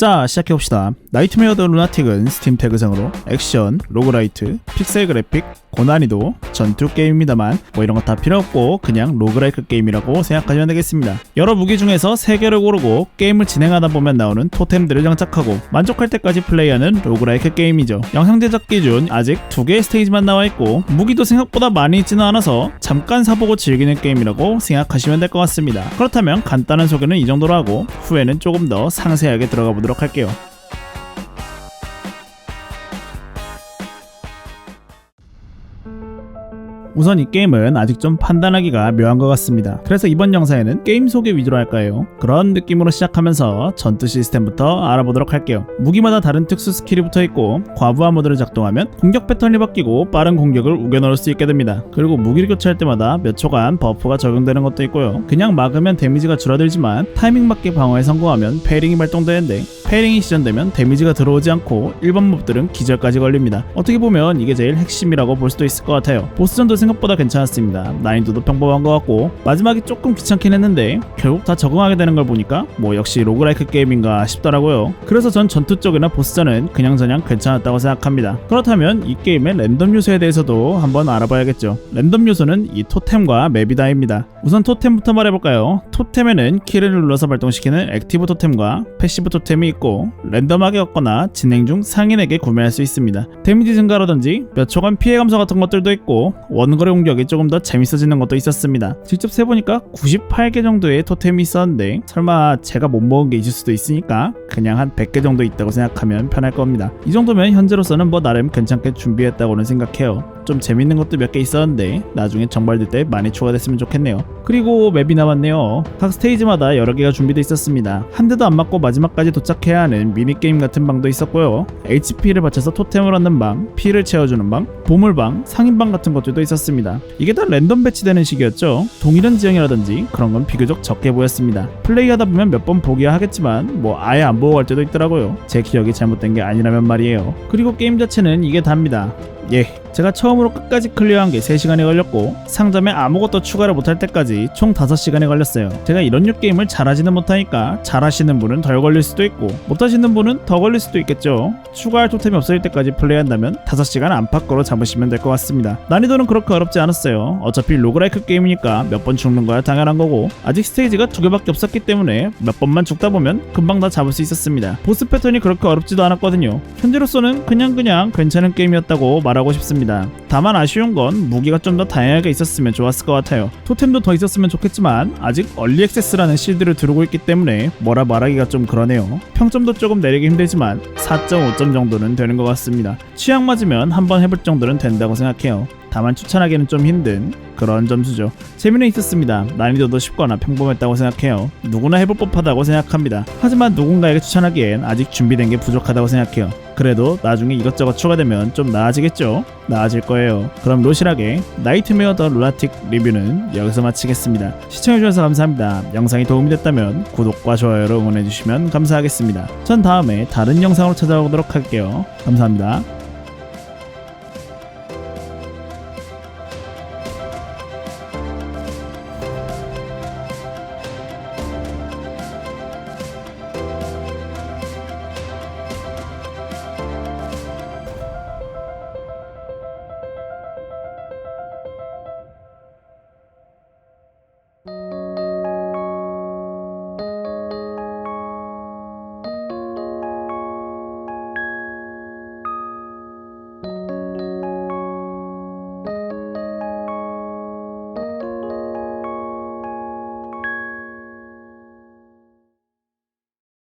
자 시작해봅시다. 나이트메어 더 루나틱은 스팀 태그상으로 액션, 로그라이트, 픽셀 그래픽, 고난이도, 전투 게임입니다만 뭐 이런 거 다 필요 없고 그냥 로그라이크 게임이라고 생각하시면 되겠습니다. 여러 무기 중에서 3개를 고르고 게임을 진행하다 보면 나오는 토템들을 장착하고 만족할 때까지 플레이하는 로그라이크 게임이죠. 영상 제작 기준 아직 2개의 스테이지만 나와있고 무기도 생각보다 많이 있지는 않아서 잠깐 사보고 즐기는 게임이라고 생각하시면 될 것 같습니다. 그렇다면 간단한 소개는 이 정도로 하고 후에는 조금 더 상세하게 들어가 보도록 할게요 우선 이 게임은 아직 좀 판단하기가 묘한 것 같습니다. 그래서 이번 영상에는 게임 소개 위주로 할까요? 그런 느낌으로 시작하면서 전투 시스템부터 알아보도록 할게요. 무기마다 다른 특수 스킬이 붙어 있고 과부하 모드를 작동하면 공격 패턴이 바뀌고 빠른 공격을 우겨넣을 수 있게 됩니다. 그리고 무기를 교체할 때마다 몇 초간 버프가 적용되는 것도 있고요. 그냥 막으면 데미지가 줄어들지만 타이밍 맞게 방어에 성공하면 페링이 발동되는데 페링이 시전되면 데미지가 들어오지 않고 일반 몹들은 기절까지 걸립니다. 어떻게 보면 이게 제일 핵심이라고 볼 수도 있을 것 같아요. 보스전도 생각보다 괜찮았습니다. 난이도도 평범한 것 같고 마지막이 조금 귀찮긴 했는데 결국 다 적응하게 되는 걸 보니까 뭐 역시 로그라이크 게임인가 싶더라고요. 그래서 전 전투 쪽이나 보스전은 그냥저냥 괜찮았다고 생각합니다. 그렇다면 이 게임의 랜덤 요소에 대해서도 한번 알아봐야겠죠. 랜덤 요소는 이 토템과 맵이다입니다. 우선 토템부터 말해볼까요? 토템에는 키를 눌러서 발동시키는 액티브 토템과 패시브 토템이 있고 랜덤하게 얻거나 진행 중 상인에게 구매할 수 있습니다. 데미지 증가라든지 몇 초간 피해 감소 같은 것들도 있고 원거리 공격이 조금 더 재밌어지는 것도 있었습니다. 직접 세보니까 98개 정도의 토템이 있었는데 설마 제가 못 먹은 게 있을 수도 있으니까 그냥 한 100개 정도 있다고 생각하면 편할 겁니다. 이 정도면 현재로서는 뭐 나름 괜찮게 준비했다고는 생각해요. 좀 재밌는 것도 몇 개 있었는데 나중에 정발될 때 많이 추가됐으면 좋겠네요. 그리고 맵이 남았네요. 각 스테이지마다 여러 개가 준비되어 있었습니다. 한 대도 안 맞고 마지막까지 도착해야 하는 미니게임 같은 방도 있었고요. HP를 받쳐서 토템을 얻는 방, 피를 채워주는 방, 보물방, 상인방 같은 것들도 있었습니다. 이게 다 랜덤 배치되는 식이었죠. 동일한 지형이라든지 그런 건 비교적 적게 보였습니다. 플레이하다 보면 몇 번 보기야 하겠지만 뭐 아예 안 보고 갈 때도 있더라고요. 제 기억이 잘못된 게 아니라면 말이에요. 그리고 게임 자체는 이게 답니다. 예, 제가 처음으로 끝까지 클리어한 게 3시간이 걸렸고 상점에 아무것도 추가를 못할 때까지 총 5시간이 걸렸어요. 제가 이런 류 게임을 잘하지는 못하니까 잘하시는 분은 덜 걸릴 수도 있고 못하시는 분은 더 걸릴 수도 있겠죠. 추가할 토템이 없을 때까지 플레이한다면 5시간 안팎으로 잡으시면 될 것 같습니다. 난이도는 그렇게 어렵지 않았어요. 어차피 로그라이크 게임이니까 몇 번 죽는 거야 당연한 거고 아직 스테이지가 두 개밖에 없었기 때문에 몇 번만 죽다 보면 금방 다 잡을 수 있었습니다. 보스 패턴이 그렇게 어렵지도 않았거든요. 현재로서는 그냥 그냥 괜찮은 게임이었다고 말하고 싶 습니다. 다만 아쉬운 건 무기가 좀 더 다양하게 있었으면 좋았을 것 같아요. 토템도 더 있었으면 좋겠지만 아직 얼리 액세스라는 실드를 두르고 있기 때문에 뭐라 말하기가 좀 그러네요. 평점도 조금 내리기 힘들지만 4.5점 정도는 되는 것 같습니다. 취향 맞으면 한번 해볼 정도는 된다고 생각해요. 다만 추천하기는 좀 힘든 그런 점수죠. 재미는 있었습니다. 난이도도 쉽거나 평범했다고 생각해요. 누구나 해볼 법하다고 생각합니다. 하지만 누군가에게 추천하기엔 아직 준비된 게 부족하다고 생각해요. 그래도 나중에 이것저것 추가되면 좀 나아지겠죠? 나아질 거예요. 그럼 로실하게 나이트메어 더 루나틱 리뷰는 여기서 마치겠습니다. 시청해주셔서 감사합니다. 영상이 도움이 됐다면 구독과 좋아요로 응원해주시면 감사하겠습니다. 전 다음에 다른 영상으로 찾아오도록 할게요. 감사합니다.